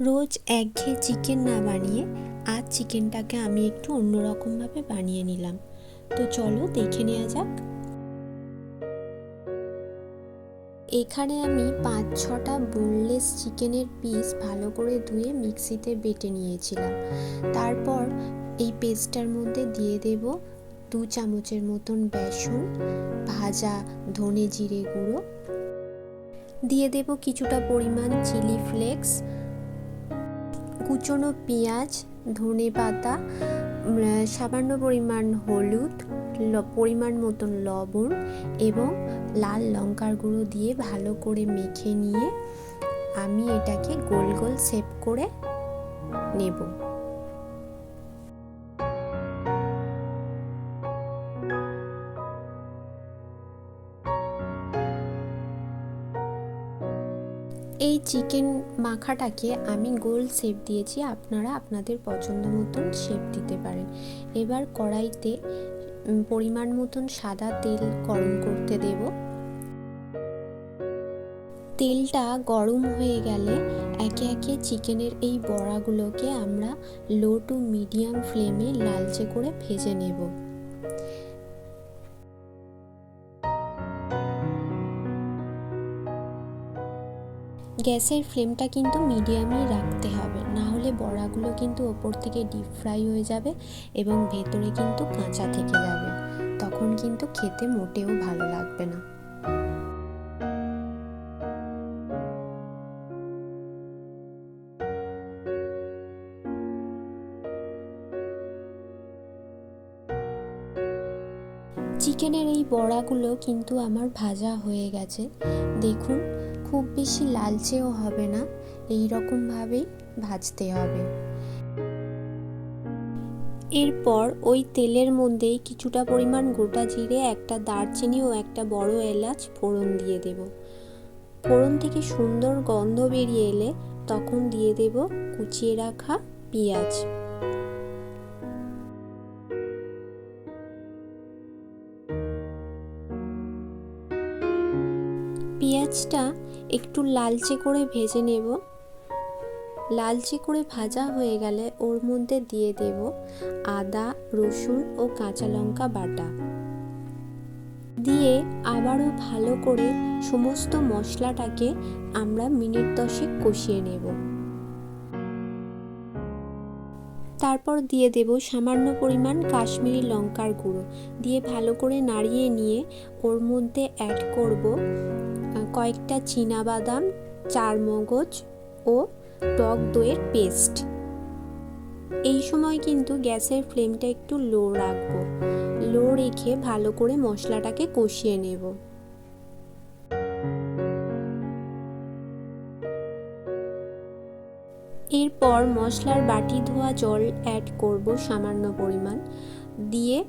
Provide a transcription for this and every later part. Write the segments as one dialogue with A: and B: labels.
A: রোজ একঘেয়ে চিকেন না বানিয়ে আজ চিকেনটাকে আমি একটু অন্যরকমভাবে বানিয়ে নিলাম। তো চলো দেখে নেওয়া যাক। এখানে আমি পাঁচ ছটা বোনলেস চিকেনের পিস ভালো করে ধুয়ে মিক্সিতে বেটে নিয়েছিলাম। তারপর এই পেস্টটার মধ্যে দিয়ে দেব দু চামচের মতন বেসন, ভাজা ধনে জিরে গুঁড়ো। দিয়ে দেব কিছুটা পরিমাণ চিলি ফ্লেক্স কুচনো পেঁয়াজ, ধনে পাতা সামান্য পরিমাণ হলুদ পরিমাণ মতন লবণ এবং লাল লঙ্কার গুঁড়ো দিয়ে ভালো করে মেখে নিয়ে আমি এটাকে গোল গোল শেপ করে নেব। এই চিকেন মাখাটাকে আমি গোল শেপ দিয়েছি, আপনারা আপনাদের পছন্দ মতন শেপ দিতে পারেন। এবার কড়াইতে পরিমাণ মতন সাদা তেল গরম করতে দেব। তেলটা গরম হয়ে গেলে একে একে চিকেনের এই বড়াগুলোকে আমরা লো টু মিডিয়াম ফ্লেমে লালচে করে ভেজে নেব। গ্যাসের ফ্লেমটা কিন্তু মিডিয়ামই রাখতে হবে। না হলে বড়াগুলো কিন্তু ওপর থেকে ডিপ ফ্রাই হয়ে যাবে এবং ভেতরে কিন্তু কাঁচা থেকে যাবে। তখন কিন্তু খেতে মোটেও ভালো লাগবে না। চিকেনের এই বড়াগুলো কিন্তু আমার ভাজা হয়ে গেছে। দেখুন খুব বেশি লালচেও হবে না এই রকমভাবেই ভাজতে হবে। এরপর ওই তেলের মধ্যেই কিছুটা পরিমাণ গোটা জিরে, একটা দারচিনি ও একটা বড় এলাচ ফোড়ন দিয়ে দেব। ফোড়ন থেকে সুন্দর গন্ধ বেরিয়ে এলে তখন দিয়ে দেব কুচিয়ে রাখা পেঁয়াজ। পেঁয়াজটা একটু লালচে করে ভেজে নেব। লালচে করে ভাজা হয়ে গেলে ওর মধ্যে দিয়ে দেব আদা, রসুন ও কাঁচা লঙ্কা বাটা। দিয়ে আবারও ভালো করে সমস্ত মশলাটাকে আমরা মিনিট দশেক কষিয়ে নেব। তারপর দিয়ে দেব সামান্য পরিমাণ কাশ্মীরি লঙ্কার গুঁড়ো। দিয়ে ভালো করে নাড়িয়ে নিয়ে ওর মধ্যে অ্যাড করব কয়েকটা বাদাম চার মগজ ও টক দইয়ের পেস্ট এই সময় কিন্তু গ্যাসের ফ্লেমটা একটু লো রাখব। লো রেখে ভালো করে মশলাটাকে কষিয়ে নেব। এরপর মশলার বাটি ধোয়া জল অ্যাড করব সামান্য পরিমাণ। দিয়ে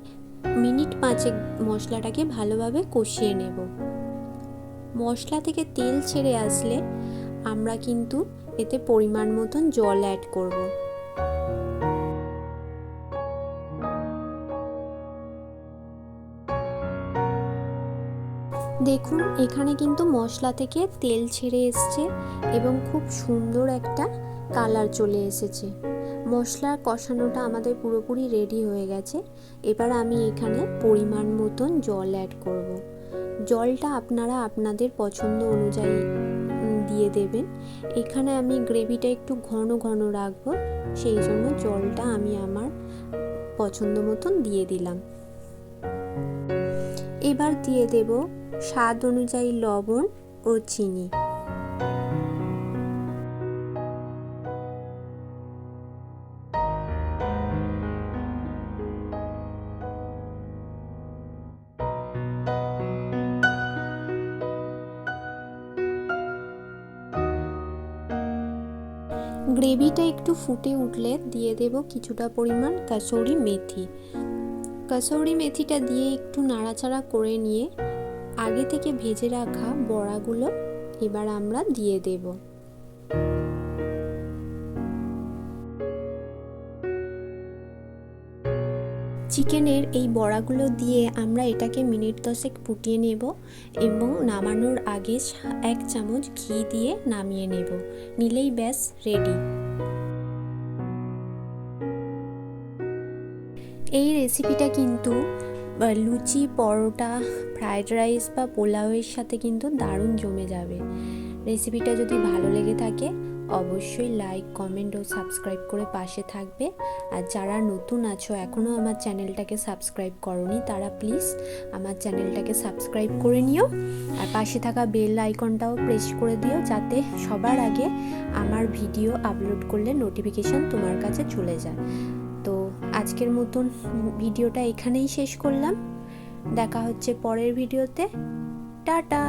A: মিনিট পাঁচেক মশলাটাকে ভালোভাবে কষিয়ে নেব। মশলা থেকে তেল ছেড়ে আসলে আমরা কিন্তু এতে পরিমাণ মতন জল অ্যাড করব। দেখুন, এখানে কিন্তু মশলা থেকে তেল ছেড়ে এসছে এবং খুব সুন্দর একটা কালার চলে এসেছে। মশলার কষানোটা আমাদের পুরোপুরি রেডি হয়ে গেছে। এবার আমি এখানে পরিমাণ মতন জল অ্যাড করব। জলটা আপনারা আপনাদের পছন্দ অনুযায়ী দিয়ে দেবেন। এখানে আমি গ্রেভিটা একটু ঘন ঘন রাখব, সেই জন্য জলটা আমি আমার পছন্দ মতন দিয়ে দিলাম। এবার দিয়ে দেব স্বাদ অনুযায়ী লবণ ও চিনি। গ্রেভিটা একটু ফুটে উঠলে দিয়ে দেব কিছুটা পরিমাণ কাসৌরি মেথি। কাসৌরি মেথিটা দিয়ে একটু নাড়াচাড়া করে নিয়ে আগে থেকে ভেজে রাখা বড়াগুলো এবার আমরা দিয়ে দেব। চিকেনের এই বড়াগুলো দিয়ে আমরা এটাকে মিনিট দশেক ফুটিয়ে নেব এবং নামানোর আগে এক চামচ ঘি দিয়ে নামিয়ে নেব। নিলেই ব্যাস রেডি এই রেসিপিটা কিন্তু লুচি, পরোটা ফ্রায়েড রাইস বা পোলাওয়ের সাথে কিন্তু দারুণ জমে যাবে। রেসিপিটা যদি ভালো লেগে থাকে, অবশ্যই লাইক কমেন্ট ও সাবস্ক্রাইব করে পাশে থাকবে। আর যারা নতুন আছো এখনও আমার চ্যানেলটাকে সাবস্ক্রাইব করনি, তারা প্লিজ আমার চ্যানেলটাকে সাবস্ক্রাইব করে নিও। আর পাশে থাকা বেল আইকনটাও প্রেস করে দিও, যাতে সবার আগে আমার ভিডিও আপলোড করলে নোটিফিকেশন তোমার কাছে চলে যায়। আজকের মতন ভিডিওটা এখানেই শেষ করলাম। দেখা হচ্ছে পরের ভিডিওতে। টাটা!